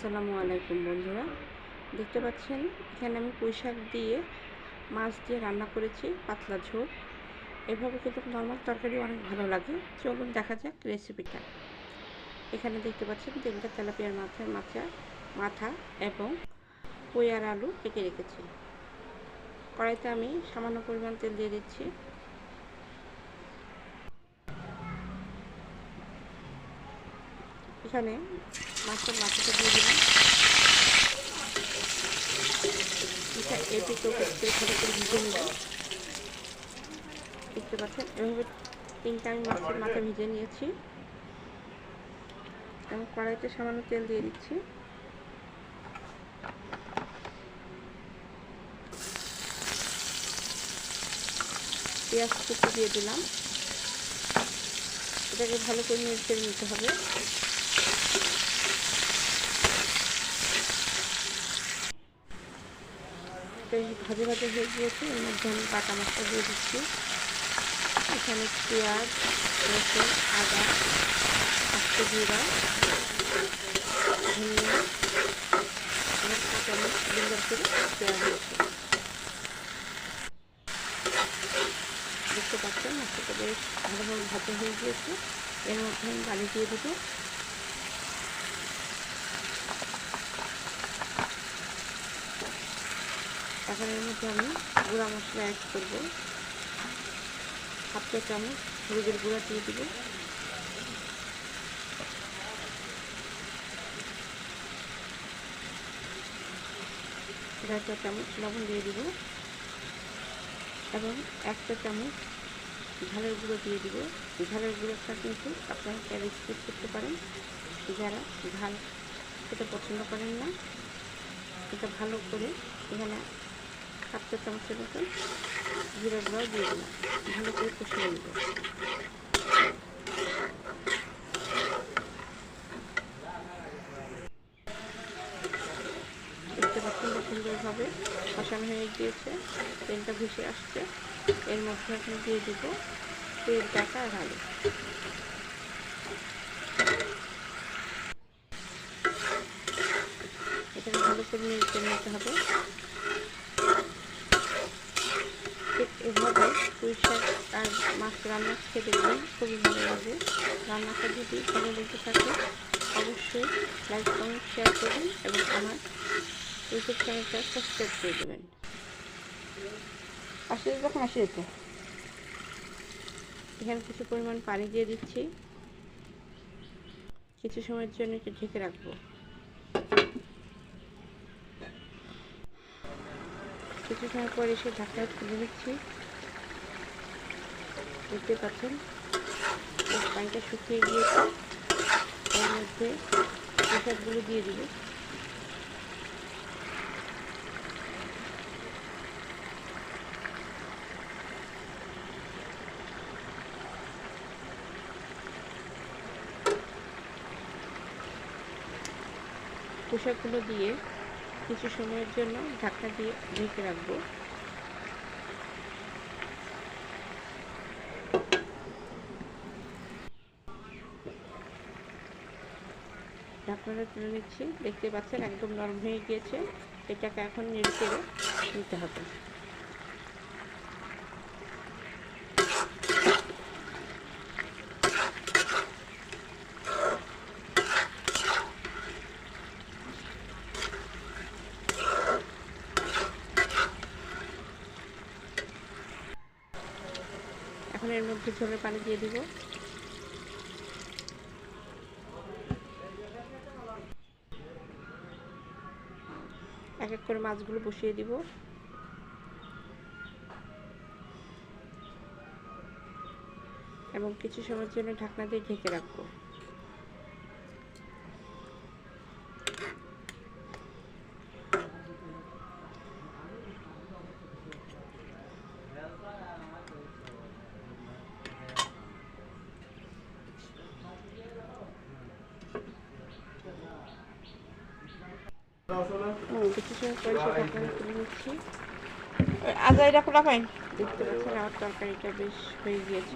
আসসালামু আলাইকুম বন্ধুরা। দেখতে পাচ্ছেন, এখানে আমি পুঁই শাক দিয়ে মাছ দিয়ে রান্না করেছি, পাতলা ঝোল। এভাবে কিন্তু নর্মাল তরকারি অনেক ভালো লাগে। চলুন দেখা যাক রেসিপিটা এখানে দেখতে পাচ্ছেন, তিনটা তেলাপিয়ার মাথার মাথা মাথা এবং পুঁই আর আলু কেটে রেখেছি। কড়াইতে আমি সামান্য পরিমাণ তেল দিয়ে দিচ্ছি। এখানে মাছের মাথাটা দিয়ে দিলাম। এটা এপিট ওপিট ভালো করে ভিজে নেব। দেখতে পাচ্ছেন? এভাবে তিনটা আমি মাছের মাথা ভিজে নিয়েছি। এবং কড়াইতে সামান্য তেল দিয়ে দিচ্ছি। পেঁয়াজ কুচি দিয়ে দিলাম। এটাকে ভালো করে নেড়ে নিতে হবে। বেশ ভাজে ভাজে হয়ে গিয়েছে। এর মধ্যে আমি কাটা মশলা দিয়ে দিচ্ছি। এখানে পেঁয়াজ, রসুন, আদা আস্ত জিরা দেখতে পাচ্ছেন, মশলাটা বেশ ভালোভাবে ভাজা হয়ে গিয়েছে। এর মধ্যে আমি পানি দিয়ে দেবো এখন এর মধ্যে আমি গুঁড়া মশলা অ্যাড করব। হাফ চা চামচ হলুদের গুঁড়া দিয়ে দিব। দেড় চা চামচ লবণ দিয়ে দিব। এবং এক চা চামচ ঝালের গুঁড়ো দিয়ে দিব। ঝালের গুঁড়োটা কিন্তু আপনারা চাইলে স্কিপ করতে পারেন। যারা ঝাল খেতে পছন্দ করেন না, এটা ভালো করে এখানে হাফ চা চামচের মতন জিরা গুঁড়াও দিয়ে দিলাম। ভালো করে কষিয়ে নেব। দেখতে কষানো হয়ে গিয়েছে। তেলটা ভেসে আসছে। এর মধ্যে এখন দিয়ে দিব তেল টাকা আর আলু। এটাকে ভালো করে নিতে হবে। এভাবে পুঁই আর মাছ রান্না খেতে দেখবেন খুবই ভালো লাগে। রান্নাটা যদি ভালো লেগে থাকে, অবশ্যই লাইক কমেন্ট শেয়ার করবেন এবং আমার ইউটিউব চ্যানেলটা সাবস্ক্রাইব করে দেবেন। আসলে যখন আসে যেত এখানে কিছু পরিমাণ পানি দিয়ে দিচ্ছি। কিছু সময়ের জন্য একটু ঢেকে রাখব। কিছু সময় পরে এসে ঢাকা খুলে দিচ্ছি দেখতে পাচ্ছেন? পানিটা শুকিয়ে গিয়েছে। এর মধ্যে পোশাকগুলো দিয়ে দিব। পোশাকগুলো দিয়ে কিছু সময়ের জন্য ঢাকা দিয়ে ঢেকে রাখব। ঢাকনাটা তুলে নিচ্ছি। দেখতে পাচ্ছেন একদম নরম হয়ে গিয়েছে। এটাকে এখন নেড়ে নিতে হবে। এর মধ্যে ঝোলের পানি দিয়ে দিব। এক এক করে মাছগুলো বসিয়ে দিব। এবং কিছু সময়ের জন্য ঢাকনা দিয়ে ঢেকে রাখব। আজা এটা খোলা পাই দেখতে পাচ্ছেন আমার তরকারিটা বেশ হয়ে গিয়েছে।